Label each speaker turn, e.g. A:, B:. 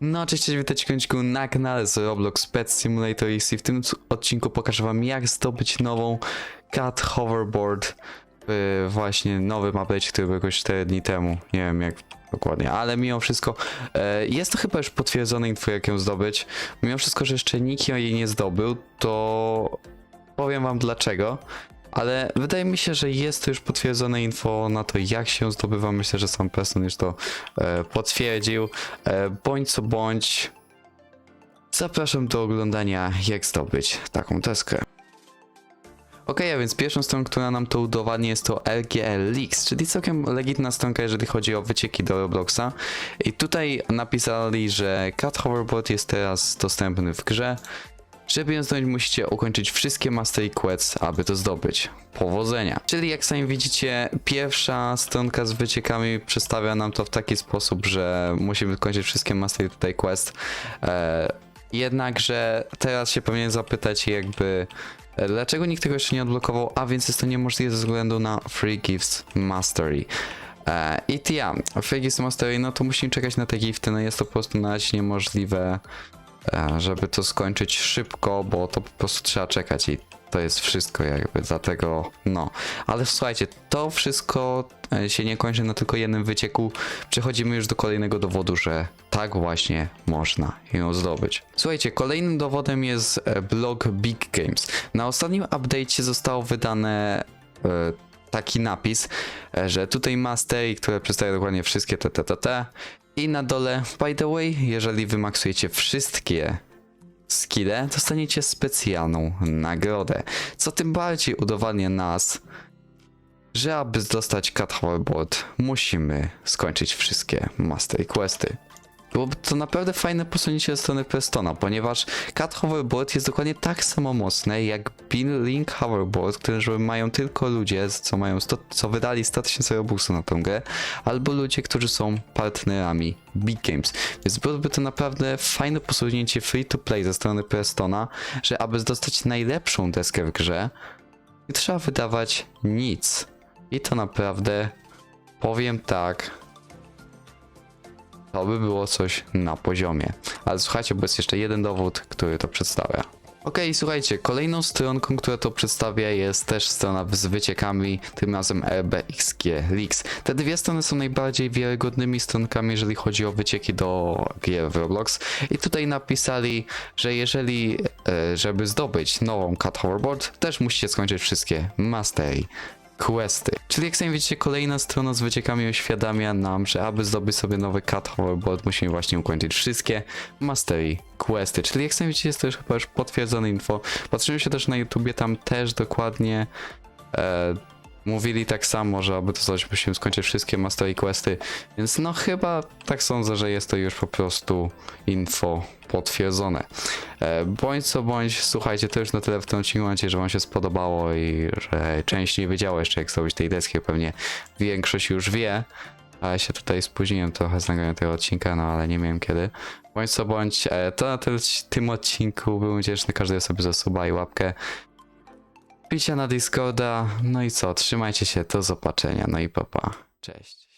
A: No, cześć, witajcie w końcu na kanale z Roblox Pet Simulator XC. W tym odcinku pokażę wam jak zdobyć nową Cat Hoverboard właśnie nowym update, który był jakoś 4 dni temu. Nie wiem jak dokładnie, ale mimo wszystko e, jest to chyba już potwierdzone info jak ją zdobyć. Mimo wszystko, że jeszcze nikt jej nie zdobył, to powiem wam dlaczego. Ale wydaje mi się, że jest to już potwierdzone info na to, jak się zdobywa. Myślę, że sam Person już to e, potwierdził. E, bądź co bądź, zapraszam do oglądania, jak zdobyć taką deskę. Ok, a więc pierwszą stroną, która nam to udowadnia jest to LGL Leaks, czyli całkiem legitna stronka, jeżeli chodzi o wycieki do Robloxa. I tutaj napisali, że Cat Hoverboard jest teraz dostępny w grze. Żeby ją zdobyć, musicie ukończyć wszystkie Mastery Quests, aby to zdobyć. Powodzenia. Czyli jak sami widzicie, pierwsza stronka z wyciekami przedstawia nam to w taki sposób, że musimy kończyć wszystkie Mastery tutaj Quest. E, jednakże teraz się powinien zapytać jakby e, dlaczego nikt tego jeszcze nie odblokował, a więc jest to niemożliwe ze względu na Free Gifts Mastery. E, I ja, Free Gifts Mastery, no to musimy czekać na te gifty, no jest to po prostu na razie niemożliwe żeby to skończyć szybko, bo to po prostu trzeba czekać i to jest wszystko jakby, dlatego no. Ale słuchajcie, to wszystko e, się nie kończy na tylko jednym wycieku. Przechodzimy już do kolejnego dowodu, że tak właśnie można ją zdobyć. Słuchajcie, kolejnym dowodem jest e, blog Big Games. Na ostatnim update'cie zostało wydane e, taki napis, że tutaj mastery, które przedstawia dokładnie wszystkie te, te, te, te. I na dole, by the way, jeżeli wymaksujecie wszystkie skille, dostaniecie specjalną nagrodę. Co tym bardziej udowadnia nas, że aby dostać Cat Hoverboard, musimy skończyć wszystkie Master Questy. Byłoby to naprawdę fajne posunięcie ze strony Prestona, ponieważ Cat Hoverboard jest dokładnie tak samo mocne jak Bean Link Hoverboard, które mają tylko ludzie, co mają 100, co wydali 100 tysięcy robuxów na tę grę, albo ludzie, którzy są partnerami Big Games. Więc byłoby to naprawdę fajne posunięcie free to play ze strony Prestona, że aby dostać najlepszą deskę w grze, nie trzeba wydawać nic. I to naprawdę, powiem tak, to by było coś na poziomie. Ale słuchajcie, bo jest jeszcze jeden dowód, który to przedstawia. Okej, słuchajcie, kolejną stronką, która to przedstawia jest też strona z wyciekami, tym razem RBXG Leaks. Te dwie strony są najbardziej wiarygodnymi stronkami, jeżeli chodzi o wycieki do gier w Roblox. I tutaj napisali, że jeżeli, e, żeby zdobyć nową Cat Hoverboard, też musicie skończyć wszystkie Mastery questy. Czyli jak sami widzicie, kolejna strona z wyciekami uświadamia nam, że aby zdobyć sobie nowy cat hoverboard, musimy właśnie ukończyć wszystkie mastery questy. Czyli jak sami widzicie, jest to już chyba już potwierdzone info. Patrzymy się też na YouTubie, tam też dokładnie e, mówili tak samo, że aby to zrobić, musimy skończyć wszystkie mastery questy, więc no chyba tak sądzę, że jest to już po prostu info potwierdzone. E, bądź co bądź, słuchajcie, to już na tyle w tym odcinku. Mam że Wam się spodobało i że część nie wiedziała jeszcze, jak zrobić tej deski. Pewnie większość już wie. A ja się tutaj spóźniłem trochę z nagraniem tego odcinka, no ale nie miałem kiedy. Bądź co bądź, e, to na tym odcinku byłem wdzięczny każdej osobie za suba i łapkę. Picia na Discorda, no i co, trzymajcie się, do zobaczenia, no i papa, cześć.